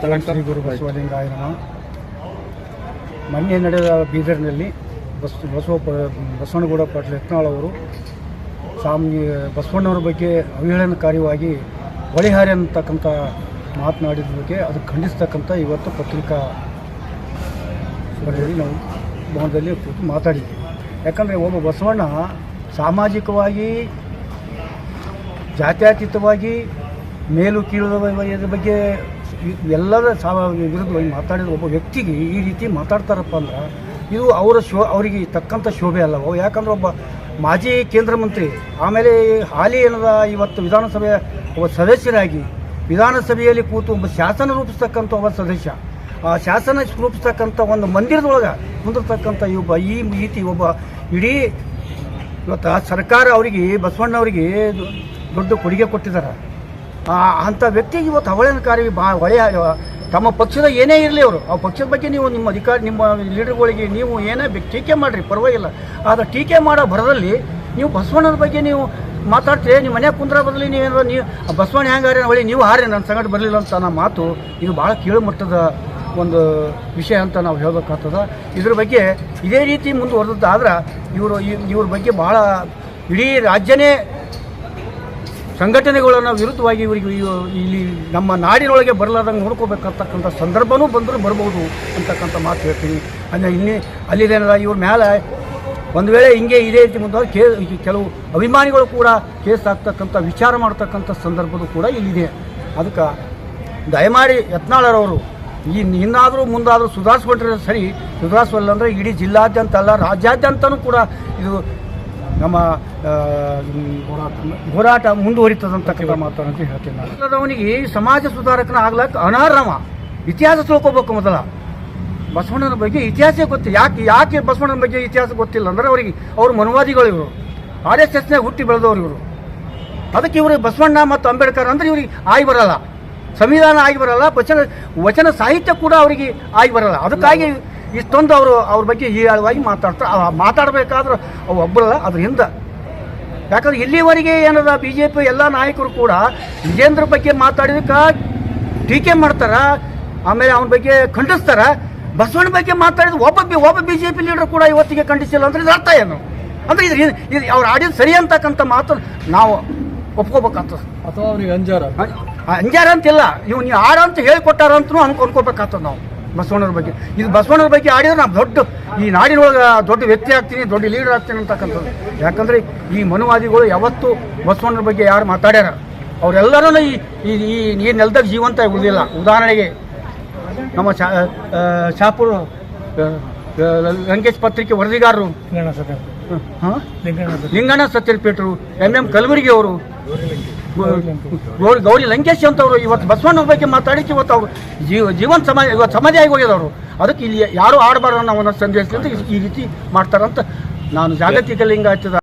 ಶ್ರೀ ಗುರು ಬಸವಲಿಂಗಾಯ ನಮಃ. ಮೊನ್ನೆ ನಡೆದ ಬೀದರ್ನಲ್ಲಿ ಬಸ್ ಬಸವ ಬಸವನಗೌಡ ಪಾಟೀಲ್ ಯತ್ನಾಳ್ ಅವರು ಸ್ವಾಮಿ ಬಸವಣ್ಣವ್ರ ಬಗ್ಗೆ ಅವಹೇಳನಕಾರಿಯಾಗಿ ಒಳಿಹಾರಿ ಅಂತಕ್ಕಂಥ ಮಾತನಾಡಿದ ಬಗ್ಗೆ ಅದು ಖಂಡಿಸ್ತಕ್ಕಂಥ ಇವತ್ತು ಪತ್ರಿಕಾ ಸ್ಪರ್ಧೆಯಲ್ಲಿ ನಾವು ಭವನದಲ್ಲಿ ಕೂತು ಮಾತಾಡಿದ್ವಿ. ಯಾಕಂದರೆ ಒಬ್ಬ ಬಸವಣ್ಣ ಸಾಮಾಜಿಕವಾಗಿ ಜಾತ್ಯತೀತವಾಗಿ ಮೇಲು ಕೀಳುವ ಬಗ್ಗೆ ಎಲ್ಲರ ಸಾ ವಿರುದ್ಧವಾಗಿ ಮಾತಾಡಿದ ಒಬ್ಬ ವ್ಯಕ್ತಿಗೆ ಈ ರೀತಿ ಮಾತಾಡ್ತಾರಪ್ಪ ಅಂದ್ರೆ ಇದು ಅವರ ಶೋ, ಅವರಿಗೆ ತಕ್ಕಂಥ ಶೋಭೆ ಅಲ್ಲವೋ? ಯಾಕಂದ್ರೆ ಒಬ್ಬ ಮಾಜಿ ಕೇಂದ್ರ ಮಂತ್ರಿ, ಆಮೇಲೆ ಹಾಲಿ ಏನದ ಇವತ್ತು ವಿಧಾನಸಭೆಯ ಒಬ್ಬ ಸದಸ್ಯರಾಗಿ ವಿಧಾನಸಭೆಯಲ್ಲಿ ಕೂತು ಒಬ್ಬ ಶಾಸನ ರೂಪಿಸ್ತಕ್ಕಂಥ ಒಬ್ಬ ಸದಸ್ಯ, ಆ ಶಾಸನ ರೂಪಿಸ್ತಕ್ಕಂಥ ಒಂದು ಮಂದಿರದೊಳಗೆ ಕುಂದಿರ್ತಕ್ಕಂಥ ಈ ಒಬ್ಬ, ಈ ರೀತಿ ಒಬ್ಬ ಇಡೀ ಇವತ್ತು ಸರ್ಕಾರ ಅವರಿಗೆ, ಬಸವಣ್ಣವರಿಗೆ ದೊಡ್ಡ ಕೊಡುಗೆ ಕೊಟ್ಟಿದ್ದಾರೆ. ಅಂಥ ವ್ಯಕ್ತಿಗೆ ಇವತ್ತು ಅವಳನಕಾರಿ ಬಾ ಒಳ್ಳೆಯ ತಮ್ಮ ಪಕ್ಷದ ಏನೇ ಇರಲಿ ಅವರು. ಆ ಪಕ್ಷದ ಬಗ್ಗೆ ನೀವು ನಿಮ್ಮ ಅಧಿಕಾರಿ, ನಿಮ್ಮ ಲೀಡರ್ಗಳಿಗೆ ನೀವು ಏನೇ ಟೀಕೆ ಮಾಡಿರಿ, ಪರವಾಗಿಲ್ಲ. ಆದರೆ ಟೀಕೆ ಮಾಡೋ ಬರದಲ್ಲಿ ನೀವು ಬಸವಣ್ಣನ ಬಗ್ಗೆ ನೀವು ಮಾತಾಡ್ತೀರಿ, ನಿಮ್ಮ ಮನೆ ಕುಂದ್ರ ಬದಲಿ ನೀವೇನಾದ್ರು ನೀವು ಬಸವಣ್ಣ ಹೆಂಗಾರೆ ಹೊಳಿ, ನೀವು ಹಾರಿ ನನ್ನ ಸಂಗಡ ಬರಲಿಲ್ಲ ಅಂತ ಅನ್ನೋ ಮಾತು ಇದು ಭಾಳ ಕೀಳು ಮಟ್ಟದ ಒಂದು ವಿಷಯ ಅಂತ ನಾವು ಹೇಳ್ಬೇಕಾಗ್ತದ. ಇದ್ರ ಬಗ್ಗೆ ಇದೇ ರೀತಿ ಮುಂದುವರೆದಾದ್ರೆ ಇವರು ಇವ್ರ ಬಗ್ಗೆ ಭಾಳ ಇಡೀ ರಾಜ್ಯನೇ ಸಂಘಟನೆಗಳನ್ನು ವಿರುದ್ಧವಾಗಿ ಇವರಿಗೆ ಇಲ್ಲಿ ನಮ್ಮ ನಾಡಿನೊಳಗೆ ಬರಲಾರ್ದಂಗೆ ನೋಡ್ಕೋಬೇಕಂತಕ್ಕಂಥ ಸಂದರ್ಭನೂ ಬಂದರೂ ಬರ್ಬೋದು ಅಂತಕ್ಕಂಥ ಮಾತು ಹೇಳ್ತೀನಿ. ಅಂದರೆ ಇಲ್ಲಿ ಅಲ್ಲಿದೇನಲ್ಲ ಇವ್ರ ಮೇಲೆ ಒಂದು ವೇಳೆ ಹಿಂಗೆ ಇದೇ ರೀತಿ ಮುಂದೆ ಕೇ ಕೆಲವು ಅಭಿಮಾನಿಗಳು ಕೂಡ ಕೇಸ್ ಆಗ್ತಕ್ಕಂಥ ವಿಚಾರ ಮಾಡ್ತಕ್ಕಂಥ ಸಂದರ್ಭದ ಕೂಡ ಇಲ್ಲಿದೆ. ಅದಕ್ಕೆ ದಯಮಾಡಿ ಯತ್ನಾಳರವರು ಈ ಇನ್ನಾದರೂ ಮುಂದಾದರೂ ಸುಧಾರಿಸ್ಕೊಂಡ್ರೆ ಸರಿ ಸುಧಾರಿಸಲ್ಲ ಅಂದರೆ ಇಡೀ ಜಿಲ್ಲಾದ್ಯಂತ ಅಲ್ಲ, ರಾಜ್ಯಾದ್ಯಂತನೂ ಕೂಡ ಇದು ನಮ್ಮ ಹೋರಾಟ ಮುಂದುವರಿತದಂತಕ್ಕಂಥ ಮಾತನ್ನು ಹೇಳ್ತೀನಿ ನಾನು. ಅವನಿಗೆ ಸಮಾಜ ಸುಧಾರಕನ ಆಗ್ಲಕ್ಕೆ ಅನರ್ಹವ. ಇತಿಹಾಸ ತಿಳ್ಕೋಬೇಕು ಮೊದಲ. ಬಸವಣ್ಣನ ಬಗ್ಗೆ ಇತಿಹಾಸ ಗೊತ್ತಿಲ್ಲ ಯಾಕೆ ಯಾಕೆ ಬಸವಣ್ಣನ ಬಗ್ಗೆ ಇತಿಹಾಸ ಗೊತ್ತಿಲ್ಲ ಅಂದ್ರೆ ಅವರಿಗೆ ಅವರು ಮನುವಾದಿಗಳು ಇವರು. ಆರ್ ಎಸ್ ಎಸ್ನೇ ಹುಟ್ಟಿ ಬೆಳೆದವರು ಇವರು. ಅದಕ್ಕೆ ಇವರು ಬಸವಣ್ಣ ಮತ್ತು ಅಂಬೇಡ್ಕರ್ ಅಂದ್ರೆ ಇವ್ರಿಗೆ ಆಗಿ ಬರಲ್ಲ. ಸಂವಿಧಾನ ಆಗಿ ಬರಲ್ಲ, ವಚನ ವಚನ ಸಾಹಿತ್ಯ ಕೂಡ ಅವರಿಗೆ ಆಗಿ ಬರಲ್ಲ. ಅದಕ್ಕಾಗಿ ಇಷ್ಟೊಂದು ಅವರು ಅವ್ರ ಬಗ್ಗೆ ಹೀಯಾಳವಾಗಿ ಮಾತಾಡ್ತಾರೆ ಮಾತಾಡಬೇಕಾದ್ರೆ ಅವು ಒಬ್ಬರಲ್ಲ ಅದ್ರ ಹಿಂದೆ. ಯಾಕಂದ್ರೆ ಇಲ್ಲಿವರೆಗೆ ಏನದ ಬಿ ಜೆ ಪಿ ಎಲ್ಲ ನಾಯಕರು ಕೂಡ ವಿಜೇಂದ್ರ ಬಗ್ಗೆ ಮಾತಾಡಿದಕ್ಕೆ ಟೀಕೆ ಮಾಡ್ತಾರ ಆಮೇಲೆ ಅವನ ಬಗ್ಗೆ ಖಂಡಿಸ್ತಾರ. ಬಸವಣ್ಣ ಬಗ್ಗೆ ಮಾತಾಡಿದ ಒಬ್ಬ ಬಿ ಒಬ್ಬ ಬಿ ಜೆ ಪಿ ಲೀಡರ್ ಕೂಡ ಇವತ್ತಿಗೆ ಖಂಡಿಸಿಲ್ಲ ಅಂದ್ರೆ ಇದು ಅರ್ಥ ಏನು? ಅಂದ್ರೆ ಇದು ಇದು ಅವ್ರು ಆಡಿದ ಸರಿ ಅಂತಕ್ಕಂಥ ಮಾತು ನಾವು ಒಪ್ಕೋಬೇಕಾಗ್ತದೆ. ಅಥವಾ ಅವ್ರಿಗೆ ಅಂಜಾರ? ಅಂಜಾರ ಅಂತಿಲ್ಲ. ಇವ್ನು ನೀವು ಆಡ ಅಂತ ಹೇಳಿಕೊಟ್ಟಾರ ಅಂತ ಅನ್ಕೊಂಡ್ಕೋಬೇಕಾಗ್ತದೆ ನಾವು. ಬಸವಣ್ಣವ್ರ ಬಗ್ಗೆ. ಇದು ಬಸವಣ್ಣವ್ರ ಬಗ್ಗೆ ಆಡಿದ್ರೆ ನಾವು ದೊಡ್ಡ ಈ ನಾಡಿನೊಳಗೆ ದೊಡ್ಡ ವ್ಯಕ್ತಿ ಆಗ್ತೀನಿ ದೊಡ್ಡ ಲೀಡರ್ ಆಗ್ತೀನಿ ಅಂತಕ್ಕಂಥದ್ದು. ಯಾಕಂದ್ರೆ ಈ ಮನುವಾದಿಗಳು ಯಾವತ್ತೂ ಬಸವಣ್ಣವ್ರ ಬಗ್ಗೆ ಯಾರು ಮಾತಾಡ್ಯಾರ. ಅವರೆಲ್ಲರೂ ಈ ಈ ಈ ನೆಲದಾಗ ಜೀವಂತ ಉಳಿದಿಲ್ಲ ಉದಾಹರಣೆಗೆ ನಮ್ಮ ಶಾ ಶಾಪುರ ಲಂಕೇಶ್ ಪತ್ರಿಕೆ ವರದಿಗಾರರು. ಹಾಂ ಲಿಂಗಣ್ಣ ಸತ್ಯಪೇಟರು ಎಂ ಎಂ ಕಲಬುರ್ಗಿ ಅವರು ಗೌರಿ ಗೌರಿ ಲಂಕೇಶ್ ಅಂತವರು ಇವತ್ತು ಬಸವಣ್ಣ ಬಗ್ಗೆ ಮಾತಾಡಿಕ್ಕೆ ಇವತ್ತು ಅವ್ರು ಜೀವ ಜೀವನ ಸಮಾಜ ಇವತ್ತು ಸಮಾಜ ಆಗಿ ಹೋಗ್ಯದವರು ಅದಕ್ಕೆ ಇಲ್ಲಿ ಯಾರು ಆಡಬಾರ್ದು ಅನ್ನೋ ಒಂದು ಸಂದೇಶದಿಂದ ಈ- ಈ ರೀತಿ ಮಾಡ್ತಾರಂತ ನಾನು ಜಾಗತಿಕ ಲಿಂಗಾಯತದ